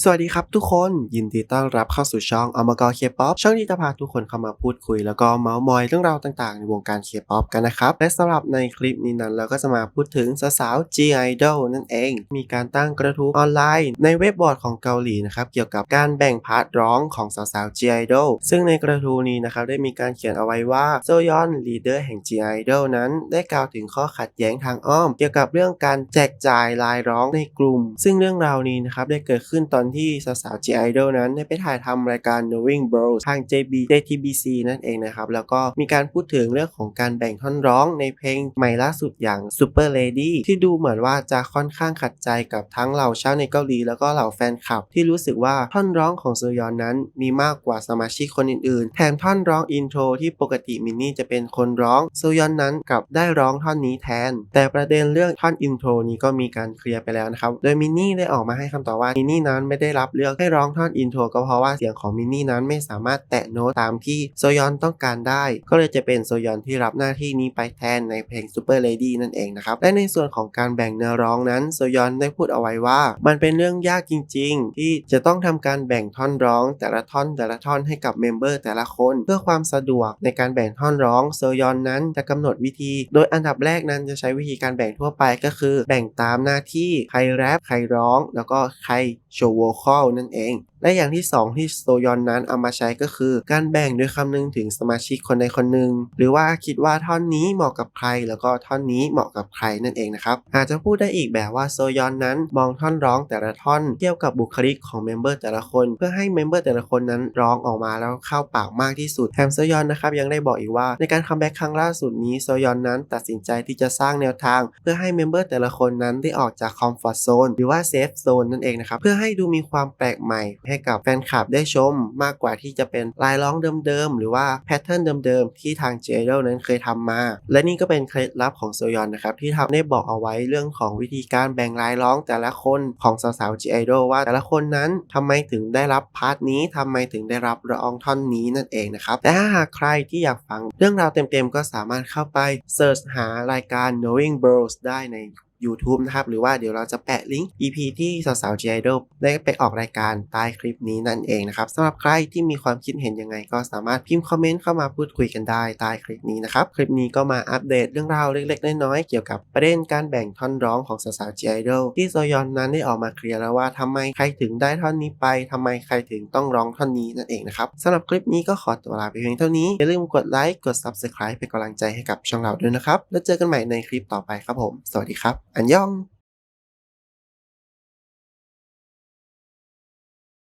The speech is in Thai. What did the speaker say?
สวัสดีครับทุกคนยินดีต้อนรับเข้าสู่ช่องอมกรเคป๊อปช่องที่จะพาทุกคนเข้ามาพูดคุย แล้วก็เมาส์มอยเรื่องราวต่างๆ ในวงการเคป๊อปกันนะครับ และสำหรับในคลิปนี้นั้น เราก็จะมาพูดถึงสาวๆ G Idol นั่นเอง มีการตั้งกระทู้ออนไลน์ ในเว็บบอร์ดของเกาหลีนะครับ เกี่ยวกับการแบ่งพาร์ทร้องของสาวๆ G Idol ซึ่งในกระทู้นี้นะครับได้มีการเขียนเอาไว้ว่าโซยอนลีดเดอร์แห่ง G Idol นั้น ได้กล่าวถึงข้อขัดแย้งทางอ้อม เกี่ยวกับเรื่องการแจกจ่ายลายร้องในกลุ่ม ซึ่งเรื่องราวนี้นะครับได้เกิดขึ้นตอนที่สาวๆ G Idol นั้นได้ไปถ่ายทำรายการ Knowing Bros ทาง JB JTBC นั่นเองนะครับ แล้วก็มีการพูดถึงเรื่องของการแบ่งท่อนร้องในเพลงใหม่ล่าสุดอย่าง Super Lady ที่ดูเหมือนว่าจะค่อนข้างขัดใจกับทั้งเหล่าชาวในเกาหลีแล้วก็เหล่าแฟนคลับ ที่รู้สึกว่าท่อนร้องของโซยอนนั้นมีมากกว่าสมาชิกคนอื่นๆ แถมท่อนร้องอินโทรที่ปกติมินนี่จะเป็นคนร้องโซยอนนั้นกลับได้ร้องท่อนนี้แทน แต่ประเด็นเรื่องท่อนอินโทรนี้ก็มีการเคลียร์ไปแล้วนะครับ โดยมินนี่ได้ออกมาให้คำตอบว่ามินนี่นั้นไม่ได้รับเลือกให้ร้องท่อนอินโทรก็เพราะว่าเสียงของมินนี่นั้นไม่สามารถแตะโน้ตตามที่โซยอนต้องการได้ ก็เลยจะเป็นโซยอนที่รับหน้าที่นี้ไปแทนในเพลง Super Lady นั่นเองนะครับ และในส่วนของการแบ่งเนื้อร้องนั้นโซยอนได้พูดเอาไว้ว่า มันเป็นเรื่องยากจริง ๆ ที่จะต้องทำการแบ่งท่อนร้อง แต่ละท่อนแต่ละท่อนให้กับเมมเบอร์แต่ละคนเพื่อความสะดวกในการแบ่งท่อนร้องโซยอนนั้นจะกำหนดวิธี โดยอันดับแรกนั้นจะใช้วิธีการแบ่งทั่วไปก็คือ แบ่งตามหน้าที่ใครแรปใครร้อง แล้วก็ใครโชว์โวคอลนั่นเอง และอย่างที่ 2 ที่โซยอนนั้นเอามาใช้ก็คือ การแบ่งโดยคำนึงถึงสมาชิกคนใดคนหนึ่ง หรือว่าคิดว่าท่อนนี้เหมาะกับใคร แล้วก็ท่อนนี้เหมาะกับใครนั่นเองนะครับ อาจจะพูดได้อีกแบบว่าโซยอนนั้นมองท่อนร้องแต่ละท่อนเทียบกับบุคลิกของเมมเบอร์แต่ละคน เพื่อให้เมมเบอร์แต่ละคนนั้นร้องออกมาแล้วเข้าปากมากที่สุดแถมโซยอนนะครับยังได้บอกอีกว่าในการคัมแบ็กครั้งล่าสุดนี้โซยอนนั้นตัดสินใจที่จะสร้างแนวทาง เพื่อให้เมมเบอร์แต่ละคนนั้นได้ออกจากคอมฟอร์ทโซนหรือว่าเซฟโซนนั่นเองนะครับเพื่อให้ดูมีความแปลกใหม่ ให้กับแฟนคลับได้ชมมากกว่าที่จะเป็นลายร้องเดิมๆ หรือว่าแพทเทิร์นเดิมๆ ที่ทางเจโดนั้นเคยทำมา และนี่ก็เป็นเคล็ดลับของโซยอนนะครับ ที่ทำได้บอกเอาไว้เรื่องของวิธีการแบ่งลายร้องแต่ละคนของสาวๆ G Idol ว่าแต่ละคนนั้นทำไมถึงได้รับพาร์ทนี้ทำไมถึงได้รับร้องท่อนนี้นั่นเองนะครับแต่ถ้าหากใครที่อยากฟังเรื่องราวเต็มๆ ก็สามารถเข้าไปเสิร์ชหารายการ Knowing Bros ได้ใน YouTube นะครับ หรือว่าเดี๋ยวเราจะแปะลิงก์ EP ที่สาวๆ G Idol ได้ไปออกรายการใต้คลิปนี้นั่นเองนะครับสำหรับใครที่มีความคิดเห็นยังไง ก็สามารถพิมพ์คอมเมนต์เข้ามาพูดคุยกันได้ใต้คลิปนี้นะครับ คลิปนี้ก็มาอัปเดตเรื่องราวเล็กๆ น้อยๆ เกี่ยวกับประเด็นการแบ่งท่อนร้องของสาวๆ G Idol ที่โซยอนนั้นได้ออกมาเคลียร์แล้วว่าทำไมใครถึงได้ท่อนนี้ไปทำไมใครถึงต้องร้องท่อนนี้นั่นเองนะครับสำหรับคลิปนี้ก็ขอตัวลาไปเพียงเท่านี้อย่าลืมกดไลค์กด Subscribe เป็นกำลังใจให้กับช่องเราด้วยนะครับ แล้วเจอกันใหม่ในคลิปต่อไปครับผม สวัสดีครับอันยอง